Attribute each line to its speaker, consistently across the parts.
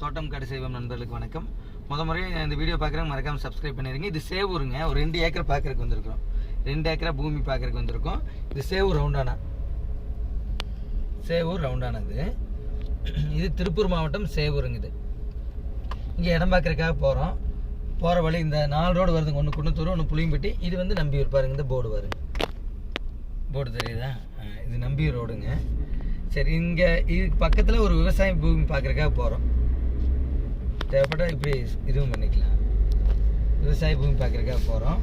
Speaker 1: தோட்டம் கடை செய்வோம் நண்பர்களுக்கு வணக்கம். முத முறையாக இந்த வீடியோ பார்க்குறவங்க மறக்காமல் சப்ஸ்கிரைப் பண்ணிடுங்க. இது சேவூருங்க. ஒரு ரெண்டு ஏக்கர் பார்க்கறதுக்கு வந்திருக்கிறோம். ரெண்டு ஏக்கரா பூமி பார்க்கறக்கு வந்திருக்கோம். இது சேவூர் ரவுண்டானா? சேவூர் ரவுண்டானது இது. திருப்பூர் மாவட்டம் சேவூருங்க இது. இங்கே இடம் பார்க்கறதுக்காக போகிறோம் போகிற வழி இந்த நாலு ரோடு வருதுங்க. ஒன்று குன்னத்தூர் ஒன்று புளியம்பட்டி. இது வந்து நம்பியூர் பாருங்க. இந்த போர்டு வருங்க போர்டு தெரியுதா? இது நம்பியூர் ரோடுங்க. சரி இங்கே இதுக்கு பக்கத்தில் ஒரு விவசாய பூமி பார்க்குறக்காக போகிறோம் தேவைப்பட்டால் இப்படி இதுவும் பண்ணிக்கலாம். விவசாய பூமி பார்க்குறக்காக போகிறோம்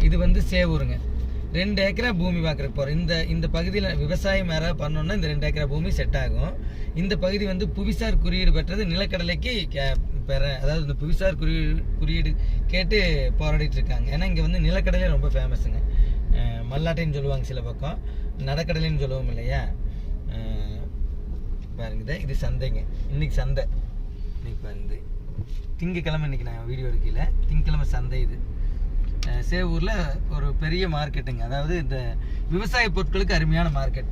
Speaker 1: இது வந்து சேவூருங்க. ரெண்டு ஏக்கரா பூமி பார்க்கறதுக்கு போகிறோம் இந்த இந்த பகுதியில் விவசாயம் யாராவது பண்ணோன்னா இந்த ரெண்டு ஏக்கரா பூமி செட் ஆகும். இந்த பகுதி வந்து புவிசார் குறியீடு பெற்றது நிலக்கடலைக்கு கே- பெற அதாவது இந்த புவிசார் குறியீடு குறியீடு கேட்டு போராடிட்டு இருக்காங்க. ஏன்னா இங்கே வந்து நிலக்கடலை ரொம்ப ஃபேமஸுங்க மல்லாட்டைன்னு சொல்லுவாங்க சில பக்கம். நடக்கடலைன்னு சொல்லுவோம் இல்லையா? பாருங்க இது- இது சந்தைங்க. இன்னைக்கு சந்தை. இன்னைக்கு பாருங்க திங்கக்கிழமை இன்றைக்கி நான் வீடியோ எடுக்கல. திங்கக்கிழமை சந்தை இது. சேவூரில் ஒரு பெரிய மார்க்கெட்டுங்க. அதாவது இந்த விவசாய பொருட்களுக்கு அருமையான மார்க்கெட்.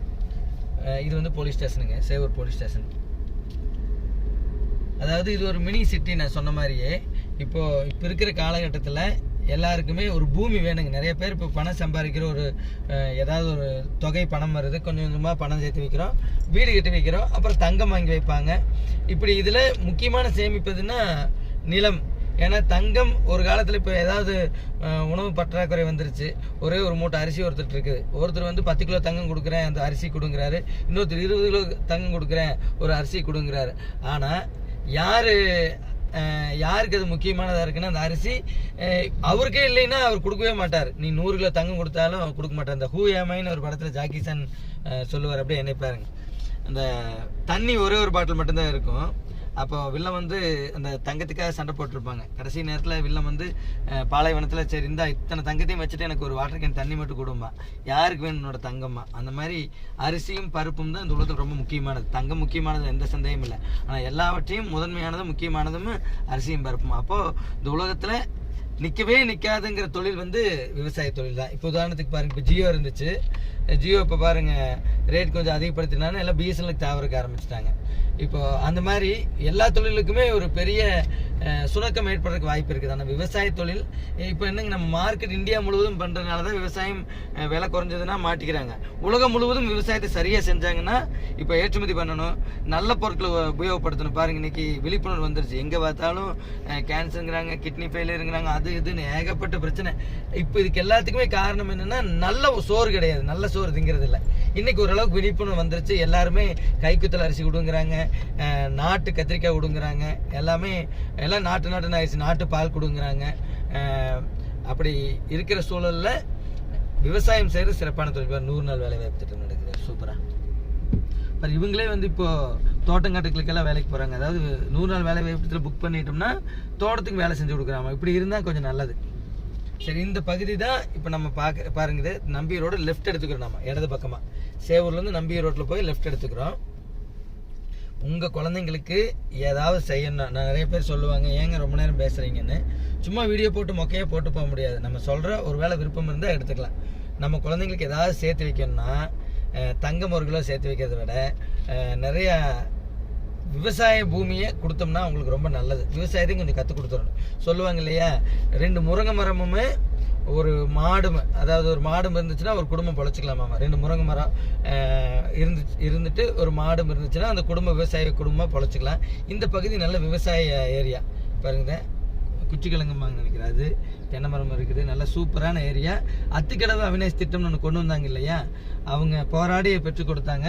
Speaker 1: இது வந்து போலீஸ் ஸ்டேஷனுங்க. Sevur police station. அதாவது இது ஒரு மினி சிட்டி நான் சொன்ன மாதிரியே இப்போ இப்போ இருக்கிற காலகட்டத்தில் எல்லாருக்குமே ஒரு பூமி வேணுங்க. நிறைய பேர் இப்போ பணம் சம்பாதிக்கிற ஒரு ஏதாவது ஒரு தொகை பணம் வருது. கொஞ்சம் கொஞ்சமாக பணம் சேர்த்து வைக்கிறோம். வீடு கட்டி வைக்கிறோம். அப்புறம் தங்கம் வாங்கி வைப்பாங்க. இப்படி இதில் முக்கியமான சேமிப்பதுன்னா நிலம். ஏன்னா தங்கம் ஒரு காலத்தில் இப்போ ஏதாவது உணவு பற்றாக்குறை வந்துருச்சு. ஒரே ஒரு மூட்டை அரிசி ஒருத்தர் இருக்குது. ஒருத்தர் வந்து பத்து கிலோ தங்கம் கொடுக்குறேன் அந்த அரிசி கொடுங்குறாரு. இன்னொருத்தர் இருபது கிலோ தங்கம் கொடுக்குறேன் ஒரு அரிசி கொடுங்குறாரு. ஆனால் யார் யாருக்கு அது முக்கியமானதாக இருக்குன்னா அந்த அரிசி அவருக்கே இல்லைன்னா அவர் கொடுக்கவே மாட்டார். நீ நூறு கிலோ தங்கம் கொடுத்தாலும் அவர் கொடுக்க மாட்டார். அந்த ஹூ ஏமைன்னு ஒரு படத்தில் ஜாக்கிசன் சொல்லுவார். அப்படியே என்னை பாருங்க அந்த தண்ணி ஒரே ஒரு பாட்டில் மட்டும்தான் இருக்கும். அப்போ வில்லம் வந்து அந்த தங்கத்துக்காக சண்டை போட்டிருப்பாங்க. கடைசி நேரத்தில் வில்லம் வந்து பாலைவனத்தில் சரி இந்த இத்தனை தங்கத்தையும் வச்சுட்டு எனக்கு ஒரு வாட்டர் கேன் தண்ணி மட்டும் கொடுமா யாருக்கு வேணும் என்னோட தங்கம்மா? அந்த மாதிரி அரிசியும் பருப்பும் தான் இந்த உலகத்தில் ரொம்ப முக்கியமானது. தங்கம் முக்கியமானது எந்த சந்தேகமும் இல்லை. ஆனால் எல்லாவற்றையும் முதன்மையானதும் முக்கியமானதும் அரிசியும் பருப்பும். அப்போது இந்த உலகத்தில் நிற்கவே நிற்காதுங்கிற தொழில் வந்து விவசாய தொழில் தான். இப்போ உதாரணத்துக்கு பாருங்கள் இப்போ ஜியோ இருந்துச்சு. ஜியோ இப்போ பாருங்க ரேட் கொஞ்சம் அதிகப்படுத்தினாலும் எல்லாம் பிஎஸ்என்எலுக்கு தாவறக்க ஆரம்பிச்சிட்டாங்க. இப்போது அந்த மாதிரி எல்லா தொழிலுக்குமே ஒரு பெரிய சுணக்கம் ஏற்படுறதுக்கு வாய்ப்பு இருக்குது. ஆனால் விவசாய தொழில் இப்போ என்னங்க நம்ம மார்க்கெட் இந்தியா முழுவதும் பண்ணுறதுனால தான் விவசாயம் விலை குறைஞ்சதுன்னா மாட்டிக்கிறாங்க. உலகம் முழுவதும் விவசாயத்தை சரியாக செஞ்சாங்கன்னா இப்போ ஏற்றுமதி பண்ணணும் நல்ல பொருட்களை உபயோகப்படுத்தணும். பாருங்க இன்னைக்கு விழிப்புணர்வு வந்துருச்சு. எங்கே பார்த்தாலும் கேன்சருங்கிறாங்க கிட்னி ஃபெயிலியருங்கிறாங்க அது இதுன்னு ஏகப்பட்ட பிரச்சனை. இப்போ இதுக்கு எல்லாத்துக்குமே காரணம் என்னன்னா நல்ல சோறு கிடையாது. நல்ல சோறு திங்கிறது இல்லை இன்னைக்கு ஓரளவுக்கு விழிப்புணர்வு வந்துருச்சு. எல்லாருமே கைக்குத்தல் அரிசி கொடுங்குறாங்க. நாட்டு கத்திரிக்காய் கொடுங்குறாங்க. எல்லாமே எல்லாம் நாட்டு நாட்டுன்னு அரிசி நாட்டு பால் கொடுங்குறாங்க. அப்படி இருக்கிற சூழலில் விவசாயம் செய்கிறது சிறப்பான தொழில். நூறு நாள் வேலை வாய்ப்பு திட்டம் நடக்குது. சூப்பராக பாரு இவங்களே வந்து இப்போது தோட்டங்காட்டுகளுக்கெல்லாம் வேலைக்கு போகிறாங்க அதாவது நூறு நாள் வேலை வாய்ப்பத்தில் புக் பண்ணிட்டோம்னா தோட்டத்துக்கு வேலை செஞ்சு கொடுக்குறாங்க. இப்படி இருந்தால் கொஞ்சம் நல்லது. சரி இந்த பகுதி தான் இப்போ நம்ம பார்க்க பாருங்க இது நம்பி ரோடு லெஃப்ட் எடுத்துக்கிறோம் நம்ம இடது பக்கமாக சேவூர்லேருந்து நம்பி ரோட்டில் போய் லெஃப்ட் எடுத்துக்கிறோம். உங்கள் குழந்தைங்களுக்கு ஏதாவது செய்யணும் நான் நிறைய பேர் சொல்லுவாங்க ஏங்க ரொம்ப நேரம் பேசுகிறீங்கன்னு சும்மா வீடியோ போட்டு மொக்கையே போட்டு போக முடியாது. நம்ம சொல்கிற ஒரு வேளை விருப்பம் இருந்தால் எடுத்துக்கலாம். நம்ம குழந்தைங்களுக்கு ஏதாவது சேர்த்து வைக்கணும்னா தங்கம் ஒரு கிலோ சேர்த்து வைக்கிறத விட நிறையா விவசாய பூமியை கொடுத்தோம்னா அவங்களுக்கு ரொம்ப நல்லது. விவசாயத்தையும் கொஞ்சம் கற்றுக் கொடுத்துடணும். சொல்லுவாங்க இல்லையா? ரெண்டு முருங்கை மரமுமே ஒரு மாடும் அதாவது ஒரு மாடும் இருந்துச்சுன்னா ஒரு குடும்பம் பொழைச்சிக்கலாமாமா ரெண்டு முருங்கை மரம் இருந்து இருந்துட்டு ஒரு மாடும் இருந்துச்சுன்னா அந்த குடும்ப விவசாய குடும்பமாக பொழைச்சிக்கலாம். இந்த பகுதி நல்ல விவசாய ஏரியா. பாருங்க. குச்சிக்கிழங்குமாங்க நினைக்கிறேன். அது தென்னை மரம் இருக்குது. நல்ல சூப்பரான ஏரியா. அத்துக்கடவு அவினாஷ் திட்டம்னு ஒன்று கொண்டு வந்தாங்க இல்லையா? அவங்க போராடி பெற்றுக் கொடுத்தாங்க.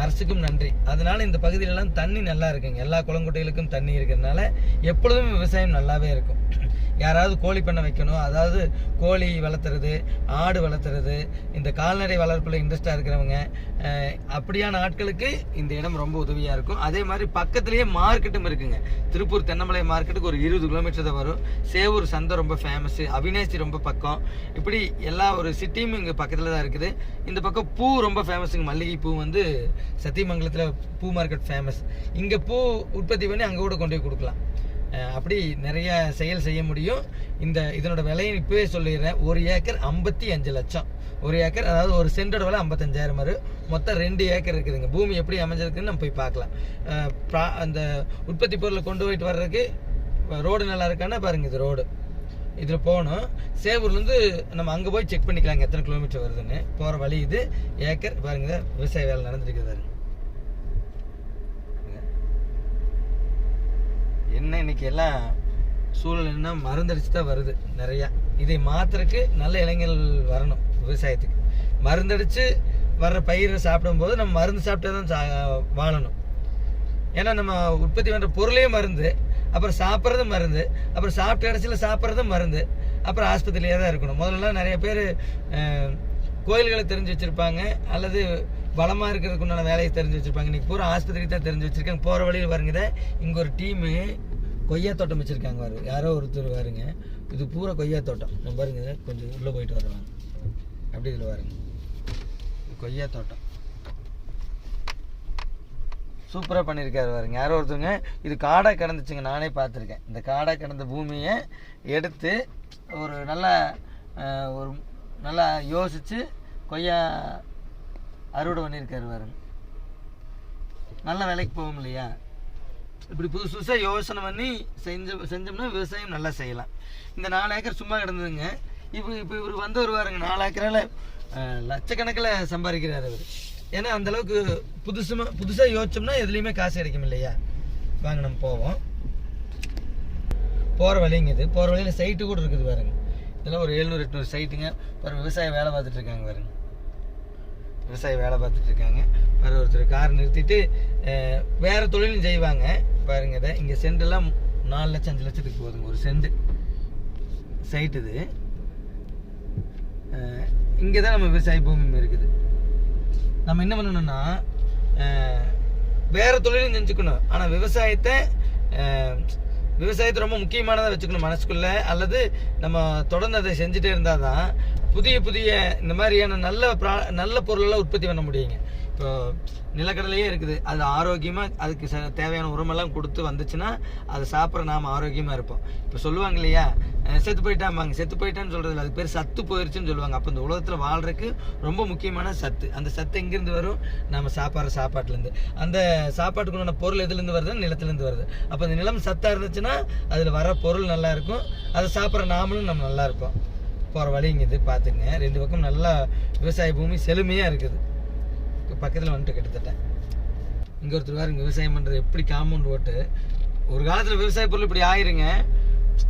Speaker 1: அரசுக்கும் நன்றி. அதனால இந்த பகுதியிலலாம் தண்ணி நல்லா இருக்குங்க. எல்லா குளங்குட்டைகளுக்கும் தண்ணி இருக்கிறதுனால எப்பொழுதும் விவசாயம் நல்லாவே இருக்கும். யாராவது கோழி பண்ணை வைக்கணும். அதாவது கோழி வளர்த்துறது ஆடு வளர்த்துறது இந்த கால்நடை வளர்ப்பில் இன்ட்ரெஸ்டாக இருக்கிறவங்க அப்படியான ஆட்களுக்கு இந்த இடம் ரொம்ப உதவியாக இருக்கும். அதே மாதிரி பக்கத்துலேயே மார்க்கெட்டும் இருக்குங்க. திருப்பூர் தென்னமலை மார்க்கெட்டுக்கு ஒரு இருபது கிலோமீட்டர் தான் வரும். சேவூர் சந்தை ரொம்ப ஃபேமஸ்ஸு அவினாசி ரொம்ப பக்கம். இப்படி எல்லா ஒரு சிட்டியும் இங்கே பக்கத்தில் தான் இருக்குது. இந்த பக்கம் பூ ரொம்ப ஃபேமஸுங்க மல்லிகை பூ வந்து சத்தியமங்கலத்தில் பூ மார்க்கெட் ஃபேமஸ் இங்கே பூ உற்பத்தி பண்ணி அங்கே கூட கொண்டு போய் கொடுக்கலாம். அப்படி நிறைய செயல் செய்ய முடியும். இந்த இதனோட விலையை இப்பவே சொல்லிடுறேன். ஒரு ஏக்கர் ஐம்பத்தி அஞ்சு லட்சம். ஒரு ஏக்கர் அதாவது ஒரு சென்டோட விலை ஐம்பத்தஞ்சாயிரம் வரும். மொத்தம் ரெண்டு ஏக்கர் இருக்குதுங்க. பூமி எப்படி அமைஞ்சிருக்குன்னு நம்ம போய் பார்க்கலாம். ப்ரா- அந்த உற்பத்தி பொருளை கொண்டு போயிட்டு வர்றதுக்கு ரோடு நல்லா இருக்கான்னா பாருங்க இது ரோடு. இதில் போகணும். சேவூர்லேருந்து நம்ம அங்கே போய் செக் பண்ணிக்கலாங்க எத்தனை கிலோமீட்டர் வருதுன்னு. போகிற வழி இது. ஏக்கர் பாருங்க விவசாய வேலை நடந்துருக்குது பாருங்க. இன்னைக்கு எல்லாம் சூழல் என்ன மருந்தடிச்சு தான் வருது நிறையா. இதை மாத்துறதுக்கு நல்ல இளைஞர்கள் வரணும் விவசாயத்துக்கு. மருந்தடிச்சு வர்ற பயிரை சாப்பிடும்போது நம்ம மருந்து சாப்பிட்டே தான் சா- வாழணும். ஏன்னா நம்ம உற்பத்தி பண்ணுற பொருளே மருந்து அப்புறம் சாப்பிட்றது மருந்து அப்புறம் சாப்பிட்ட இடத்துல சாப்பிட்றதும் மருந்து அப்புறம் ஆஸ்பத்திரியிலே தான் இருக்கணும். முதல்லலாம் நிறைய பேர் கோயில்களை தெரிஞ்சு வச்சுருப்பாங்க அல்லது பலமாக இருக்கிறதுக்கு உண்டான வேலையை தெரிஞ்சு வச்சுருப்பாங்க. இன்றைக்கி பூரா ஆஸ்பத்திரி தான் தெரிஞ்சு வச்சுருக்காங்க. போகிற வழியில் பாருங்க இங்கே ஒரு டீமு கொய்யா தோட்டம் வச்சுருக்காங்க பாரு. யாரோ ஒருத்தர் பாருங்க இது பூரா கொய்யா தோட்டம் பாருங்க கொஞ்சம் உள்ளே போயிட்டு வரலாம் அப்படி இதில் பாருங்க. கொய்யா தோட்டம் சூப்பராக பண்ணியிருக்காரு பாருங்க. யாரோ ஒருத்தவங்க இது காடாக கிடந்துச்சுங்க நானே பார்த்துருக்கேன். இந்த காடாக கிடந்த பூமியை எடுத்து ஒரு நல்ல ஒரு நல்லா யோசித்து கொய்யா அறுவடை பண்ணியிருக்காரு பாருங்க. நல்ல விலைக்கு போகும் இல்லையா இப்படி புதுசு புதுசாக யோசனை பண்ணி செஞ்சு செஞ்சோம்னா விவசாயம் நல்லா செய்யலாம். இந்த நாலு ஏக்கர் சும்மா கிடந்ததுங்க. இப்போ இப்போ இவர் வந்து வருவாருங்க. நாலு ஏக்கரால் லட்சக்கணக்கில் சம்பாதிக்கிறார் அவர் ஏன்னா அந்தளவுக்கு புதுசுமா புதுசாக யோசிச்சோம்னா எதுலேயுமே காசு கிடைக்கும் இல்லையா? வாங்க நம்ம போவோம். போகிற வழிங்க இது. போகிற வழியில் சைட்டு கூட இருக்குது பாருங்க. இதெல்லாம் ஒரு எழுநூறு எட்நூறு சைட்டுங்க. ஒரு விவசாய வேலை பார்த்துட்ருக்காங்க பாருங்க. விவசாயி வேலை பார்த்துட்டு இருக்காங்க. வேறு ஒருத்தர் கார் நிறுத்திட்டு வேறு வேற தொழிலும் செய்வாங்க. பாருங்க இதை இங்கே செண்டெல்லாம் நாலு லட்சம் அஞ்சு லட்சத்துக்கு போகுதுங்க ஒரு செண்டு சைட் இது. இங்கே தான் நம்ம விவசாய பூமி இருக்குது. நம்ம என்ன பண்ணணும்னா வேறு வேற தொழிலும் செஞ்சுக்கணும். ஆனால் விவசாயத்தை விவசாயத்தை ரொம்ப முக்கியமானதாக வச்சுக்கணும் மனசுக்குள்ள. அல்லது நம்ம தொடர்ந்து அதை செஞ்சுட்டே இருந்தால் தான் புதிய புதிய இந்த மாதிரியான நல்ல ப்ரா நல்ல பொருளெல்லாம் உற்பத்தி பண்ண முடியுங்க. இப்போ நிலக்கடலையே இருக்குது. அது ஆரோக்கியமாக அதுக்கு ச தேவையான உரமெல்லாம் கொடுத்து வந்துச்சுன்னா அதை சாப்பிட்ற நாம் ஆரோக்கியமாக இருப்போம். இப்போ சொல்லுவாங்க இல்லையா? செத்து போயிட்டாம்பாங்க. செத்து போயிட்டான்னு சொல்கிறது அது பேர் சத்து போயிருச்சுன்னு சொல்லுவாங்க. அப்போ இந்த உலகத்தில் வாழ்கிறதுக்கு ரொம்ப முக்கியமான சத்து. அந்த சத்து எங்கேருந்து வரும்? நம்ம சாப்பாடுற சாப்பாட்டிலேருந்து. அந்த சாப்பாட்டுக்குண்டான பொருள் எதுலேருந்து வருது? நிலத்துலேருந்து வருது. அப்போ அந்த நிலம் சத்தாக இருந்துச்சுன்னா அதில் வர பொருள் நல்லா இருக்கும். அதை சாப்பிட்ற நாமளும் நம்ம நல்லா இருப்போம். போகிற வழிங்க இது பார்த்துங்க. ரெண்டு பக்கம் நல்லா விவசாய பூமி செழுமையாக இருக்குது. பக்கத்தில் வந்துட்டு கிட்டத்தட்ட. இங்கே ஒருத்தர் வேறு இங்கே விவசாயம் பண்ணுறது எப்படி காம்பவுண்ட் ஓட்டு? ஒரு காலத்தில் விவசாய பொருள் இப்படி ஆயிருங்க.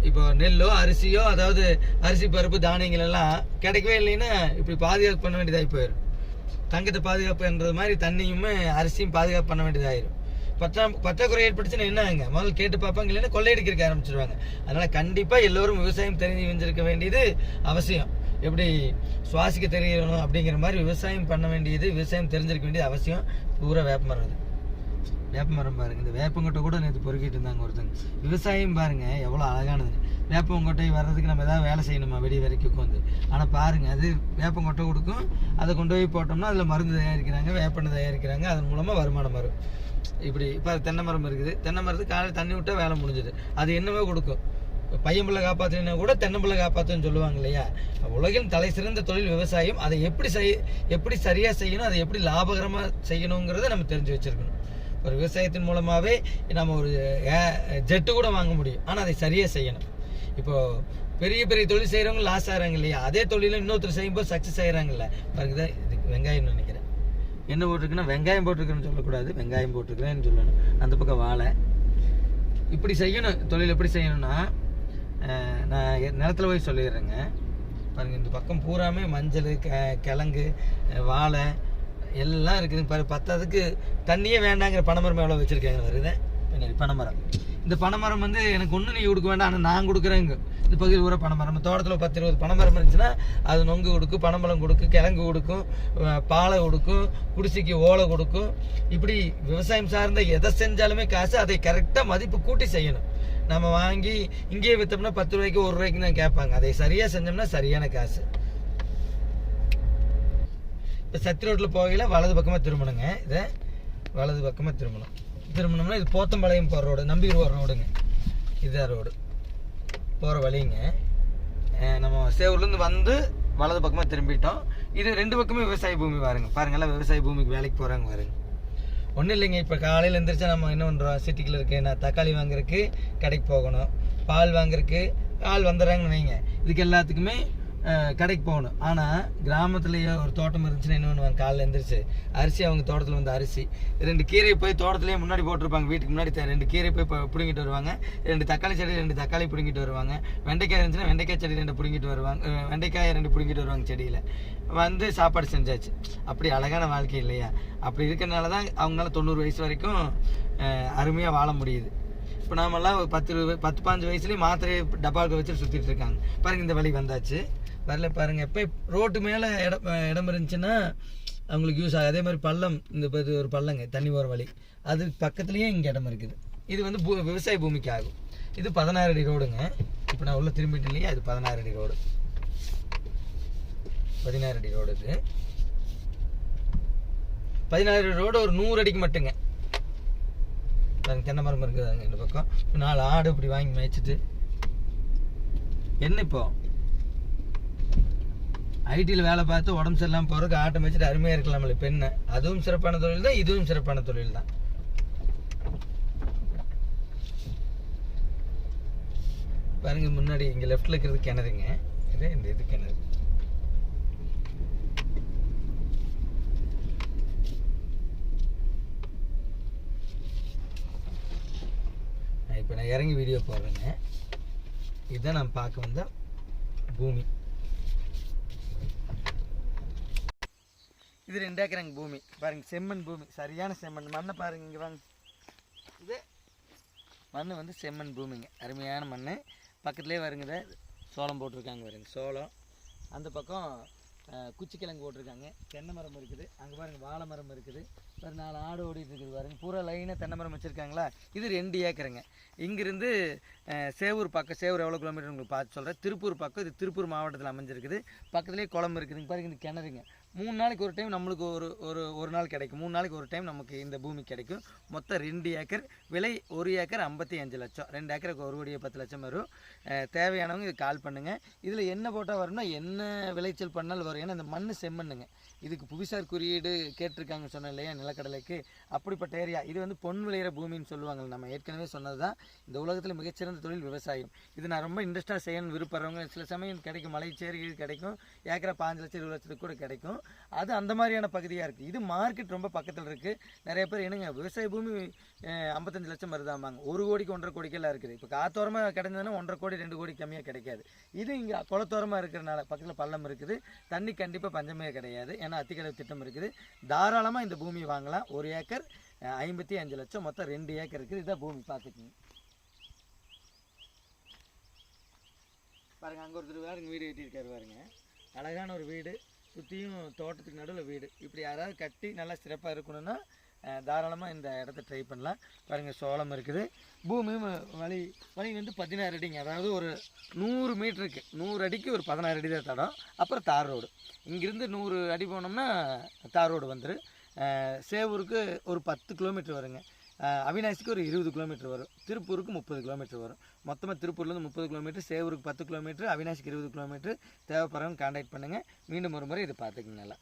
Speaker 1: இப்போ நெல்லோ அரிசியோ அதாவது அரிசி பருப்பு தானியங்கள் எல்லாம் கிடைக்கவே இல்லைன்னா இப்படி பாதுகாப்பு பண்ண வேண்டியதாகி போயிடும் தங்கத்தை பாதுகாப்புன்றது மாதிரி தண்ணியுமே அரிசியும் பாதுகாப்பு பண்ண வேண்டியதாயிரும். பற்றா பற்றாக்குறை ஏற்பட்டுச்சுன்னா என்ன ஆகுங்க முதல்ல கேட்டு பார்ப்பாங்க இல்லைன்னா கொள்ளையடிக்கிறக்க ஆரம்பிச்சிருவாங்க. அதனால் கண்டிப்பாக எல்லோரும் விவசாயம் தெரிஞ்சு வந்திருக்க வேண்டியது அவசியம். எப்படி சுவாசிக்க தெரியணும் அப்படிங்கிற மாதிரி விவசாயம் பண்ண வேண்டியது விவசாயம் தெரிஞ்சிருக்க வேண்டியது அவசியம். பூரா வேப்ப மரம் இது. வேப்ப மரம் இந்த வேப்பங்கொட்டை கூட நேற்று பொறுக்கிட்டு இருந்தாங்க ஒருத்தங்க. விவசாயம் பாருங்கள் எவ்வளோ அழகானது வேப்பங்கொட்டை வர்றதுக்கு நம்ம எதாவது வேலை செய்யணுமா? வெடி வரைக்கும் உட்காந்து ஆனால் பாருங்கள் அது வேப்பங்கொட்டை கொடுக்கும். அதை கொண்டு போய் போட்டோம்னா அதில் மருந்து தயாரிக்கிறாங்க வேப்பெண்ணெய் தயாரிக்கிறாங்க. அதன் மூலமாக வருமானம் வரும். இப்படி இப்போ தென்னை மரம் இருக்குது. தென்னை மரத்துக்கு காலையில் தண்ணி விட்டால் வேலை முடிஞ்சுது. அது என்னவோ கொடுக்கும். பையன் பிள்ளை காப்பாற்றினா கூட தென்னம்பிள்ளை காப்பாற்றுன்னு சொல்லுவாங்க இல்லையா? உலகின் தலை சிறந்த தொழில் விவசாயம். அதை எப்படி செய் எப்படி சரியாக செய்யணும் அதை எப்படி லாபகரமாக செய்யணுங்கிறத நம்ம தெரிஞ்சு வச்சிருக்கணும். ஒரு விவசாயத்தின் மூலமாகவே நம்ம ஒரு ஜெட்டு கூட வாங்க முடியும். ஆனால் அதை சரியாக செய்யணும். இப்போது பெரிய பெரிய தொழில் செய்கிறவங்க லாஸ் ஆகிறாங்க இல்லையா? அதே தொழிலும் இன்னொருத்தர் செய்யும்போது சக்ஸஸ் ஆகிறாங்கல்ல பாருங்க இது வெங்காயம்னு நினைக்கிறேன். என்ன போட்டிருக்குன்னா வெங்காயம் போட்டிருக்குன்னு சொல்லக்கூடாது. வெங்காயம் போட்டிருக்கிறேன்னு சொல்லணும். அந்த பக்கம் வாழை. இப்படி செய்யணும் தொழில் எப்படி செய்யணும்னா நான் நிலத்தில் நிலத்துல போய் சொல்லிடுறேங்க. பாருங்கள் இந்த பக்கம் பூராமே மஞ்சள் க கிழங்கு வாழை எல்லாம் இருக்குதுங்க. பாரு பத்தாவதுக்கு தண்ணியே வேண்டாங்கிற பனைமரம் எவ்வளோ வச்சுருக்காங்க வருது பின்னாடி பனைமரம். இந்த பனைமரம் வந்து எனக்கு ஒன்றும் நீ கொடுக்க வேண்டாம் ஆனால் நான் கொடுக்குறேங்க. இந்த பகுதியில் ஊற பனைமரம். தோட்டத்தில் பத்து இருபது பனைமரம் இருந்துச்சுன்னா அது நொங்கு கொடுக்கும் பனம்பழம் கொடுக்கும் கிழங்கு கொடுக்கும் பாலை கொடுக்கும் குடிசைக்கு ஓலை கொடுக்கும் இப்படி விவசாயம் சார்ந்த எதை செஞ்சாலுமே காசு அதை கரெக்டாக மதிப்பு கூட்டி செய்யணும். நம்ம வாங்கி இங்கேயே விற்றோம்னா பத்து ரூபாய்க்கு ஒரு ரூபாய்க்கு தான் கேட்பாங்க. அதை சரியாக செஞ்சோம்னா சரியான காசு. இப்போ சத்தி ரோட்டில் போகையில் வலது பக்கமாக திரும்பணுங்க. இதை வலது பக்கமாக திரும்பணும். திரும்பணும்னா இது போத்தம்பாளையம் போகிற ரோடு நம்பி போகிற ரோடுங்க. இதுதான் ரோடு. போகிற வழிங்க. நம்ம சேவூர்லேருந்து வந்து வலது பக்கமாக திரும்பிட்டோம். இது ரெண்டு பக்கமே விவசாய பூமி பாருங்க. பாருங்க எல்லாம் விவசாய பூமிக்கு வேலைக்கு போகிறாங்க பாருங்க. ஒன்றும் இல்லைங்க இப்போ காலையில் எழுந்திரிச்சா நம்ம என்ன பண்ணுறோம் சிட்டிக்குள்ள இருக்க நான் தக்காளி வாங்குறதுக்கு கடைக்கு போகணும். பால் வாங்குறதுக்கு ஆள் வந்துடுறாங்கன்னு வைங்க. இதுக்கு எல்லாத்துக்குமே கடைக்கு போகணும். ஆனால் கிராமத்துலேயே ஒரு தோட்டம் இருந்துச்சுன்னா என்ன பண்ணுவாங்க காலையில் எழுந்திரிச்சு அரிசி அவங்க தோட்டத்தில் வந்து அரிசி. ரெண்டு கீரை போய் தோட்டத்துலேயே முன்னாடி போட்டிருப்பாங்க. வீட்டுக்கு முன்னாடி ரெண்டு கீரை போய் பிடுங்கிட்டு வருவாங்க. ரெண்டு தக்காளி செடி ரெண்டு தக்காளி பிடுங்கிட்டு வருவாங்க. வெண்டைக்காய் இருந்துச்சுன்னா வெண்டைக்காய் செடி ரெண்டு பிடுங்கிட்டு வருவாங்க. வெண்டைக்காய் ரெண்டு பிடுங்கிட்டு வருவாங்க செடியில். வந்து சாப்பாடு செஞ்சாச்சு. அப்படி அழகான வாழ்க்கை இல்லையா? அப்படி இருக்கிறனால தான் அவங்களால தொண்ணூறு வயசு வரைக்கும் அருமையாக வாழ முடியுது. இப்போ நாமெல்லாம் ஒரு பத்து பத்து பாஞ்சு வயசுலேயே மாத்திரை டப்பாவுக்கு வச்சு சுற்றிட்டு இருக்காங்க. பாருங்க இந்த வழி வந்தாச்சு. வரல பாருங்க. எப்போ ரோட்டு மேலே இடம் இடம் இருந்துச்சுன்னா அவங்களுக்கு யூஸ் ஆகும் அதே மாதிரி பள்ளம் இந்த இது ஒரு பள்ளங்க தண்ணி போகிற வழி. அது பக்கத்துலேயே இங்கே இடம் இருக்குது. இது வந்து பூ விவசாய பூமிக்கு ஆகும் இது பதினாறு அடி ரோடுங்க இப்போ நான் உள்ளே திரும்பிட்டேன் இல்லையா? அது பதினாறு அடி ரோடு பதினாறு அடி ரோடு இது. பதினாறு அடி ரோடு ஒரு நூறு அடிக்கு மட்டுங்க. பாருங்க தென்னை மரம் இருக்குதாங்க இந்த பக்கம். நாலு ஆடு இப்படி வாங்கி மேய்ச்சிட்டு. என்ன இப்போ? ஐடியில் வேலை பார்த்து உடம்பு சரியில்லாமல் போகிறதுக்கு ஆட்டம் வச்சுட்டு அருமையாக இருக்கலாம்ல பெண்ணை. அதுவும் சிறப்பான தொழில் தான் இதுவும் சிறப்பான தொழில் தான். பாருங்க முன்னாடி இங்கே லெஃப்டில் இருக்கிறது கிணறுங்க. இது இந்த இது கிணறு. இப்போ நான் இறங்கி வீடியோ போடுறேங்க. இதுதான் நான் பார்க்க வந்த பூமி. இது ரெண்டு ஏக்கரங்க பூமி. பாருங்க செம்மண் பூமி. சரியான செம்மண். மண்ணை பாருங்க இங்கே வாங்க. இது மண் வந்து செம்மண் பூமிங்க. அருமையான மண் பக்கத்துலேயே வருங்க சோளம் போட்டிருக்காங்க பாருங்க சோளம். அந்த பக்கம் குச்சிக்கிழங்கு போட்டிருக்காங்க. தென்னை மரம் இருக்குது. அங்கே பாருங்கள் வாழை மரம் இருக்குது. ஒரு நாலு ஆடு ஓடிட்டு இருக்குது பாருங்க. பூரா லைனாக தென்னை மரம் வச்சுருக்காங்களா? இது ரெண்டு ஏக்கருங்க. இங்கிருந்து சேவூர் பக்கம் சேவூர் எவ்வளோ கிலோமீட்டர் உங்களுக்கு பார்த்து சொல்கிறேன் திருப்பூர் பக்கம் இது திருப்பூர் மாவட்டத்தில் அமைஞ்சிருக்குது. பக்கத்துலேயே குளம் இருக்குதுங்க. பாருங்க இந்த கிணறுங்க. மூணு நாளைக்கு ஒரு டைம் நம்மளுக்கு ஒரு ஒரு ஒரு நாள் கிடைக்கும். மூணு நாளைக்கு ஒரு டைம் நமக்கு இந்த பூமி கிடைக்கும். மொத்தம் ரெண்டு ஏக்கர். விலை ஒரு ஏக்கர் ஐம்பத்தி அஞ்சு லட்சம். ரெண்டு ஏக்கருக்கு ஒரு கோடியே பத்து லட்சம் வரும். தேவையானவங்க இது கால் பண்ணுங்கள் இதில் என்ன போட்டால் வரும்னா என்ன விளைச்சல் பண்ணாலும் வரும். ஏன்னா இந்த மண் செம்மண்ணுங்க. இதுக்கு புவிசார் குறியீடு கேட்டிருக்காங்க சொன்னேன் இல்லையா நிலக்கடலைக்கு. அப்படிப்பட்ட ஏரியா. இது வந்து பொன் விளையிற பூமின்னு சொல்லுவாங்க நம்ம ஏற்கனவே சொன்னது தான் இந்த உலகத்தில் மிகச்சிறந்த தொழில் விவசாயம். இது நான் ரொம்ப இன்ட்ரெஸ்ட்டாக செய்யணும்னு விருப்பறவங்க சில சமயம் கிடைக்கும். மலைச்சேரி கிடைக்கும். ஏக்கரை பாஞ்சு லட்சம் இருபது லட்சத்துக்கு கூட கிடைக்கும். அது அந்த மாதிரியான பகுதியாக இருக்குது இது மார்க்கெட் ரொம்ப பக்கத்தில் இருக்குது நிறைய பேர் என்னங்க விவசாய பூமி ஐம்பத்தஞ்சு லட்சம் வருதாமாங்க ஒரு கோடிக்கு ஒன்றரை கோடிக்கெல்லாம் இருக்குது. இப்போ காத்தோரமாக கிடைந்ததுன்னா ஒன்றரை கோடி ரெண்டு கோடி கம்மியாக கிடைக்காது. இது இங்கே குளத்தோரமாக இருக்கிறனால பக்கத்தில் பள்ளம் இருக்குது. தண்ணி கண்டிப்பாக பஞ்சமே கிடையாது. ஏன்னா அத்திக்கடவு திட்டம் இருக்குது. தாராளமாக இந்த பூமி வாங்கலாம். ஒரு ஏக்கர் ஐம்பத்தி அஞ்சு லட்சம் மொத்தம் ரெண்டு ஏக்கர் இருக்குது. இதான் பூமி பார்த்துக்குங்க. பாருங்க அங்கே ஒருத்தர் பாருங்க வீடு கட்டியிருக்காரு பாருங்க. அழகான ஒரு வீடு. சுற்றியும் தோட்டத்துக்கு நடுவில் வீடு. இப்படி யாராவது கட்டி நல்லா சிறப்பாக இருக்கணும்னா தாராளமாக இந்த இடத்த ட்ரை பண்ணலாம். பாருங்கள் சோளம் இருக்குது. பூமியும் வழி வழி வந்து பதினாறு அடிங்க. அதாவது ஒரு நூறு மீட்டருக்கு நூறு அடிக்கு ஒரு பதினாறு அடி தான் தடம். அப்புறம் தார் ரோடு. இங்கேருந்து நூறு அடி போனோம்னா தார் ரோடு வந்துடும் சேவூருக்கு ஒரு பத்து கிலோமீட்டர் வருங்க. அவினாசிக்கு ஒரு இருபது கிலோமீட்டர் வரும். திருப்பூருக்கு முப்பது கிலோமீட்டர் வரும். மொத்தமாக திருப்பூர்லேருந்து முப்பது கிலோமீட்டர் சேவூருக்கு பத்து கிலோமீட்டர் அவினாசிக்கு இருபது கிலோமீட்டர். தேவைப்படுறவங்க கான்டாக்ட் பண்ணுங்கள் மீண்டும் ஒரு முறை இதை பார்த்துக்கங்க நல்லா.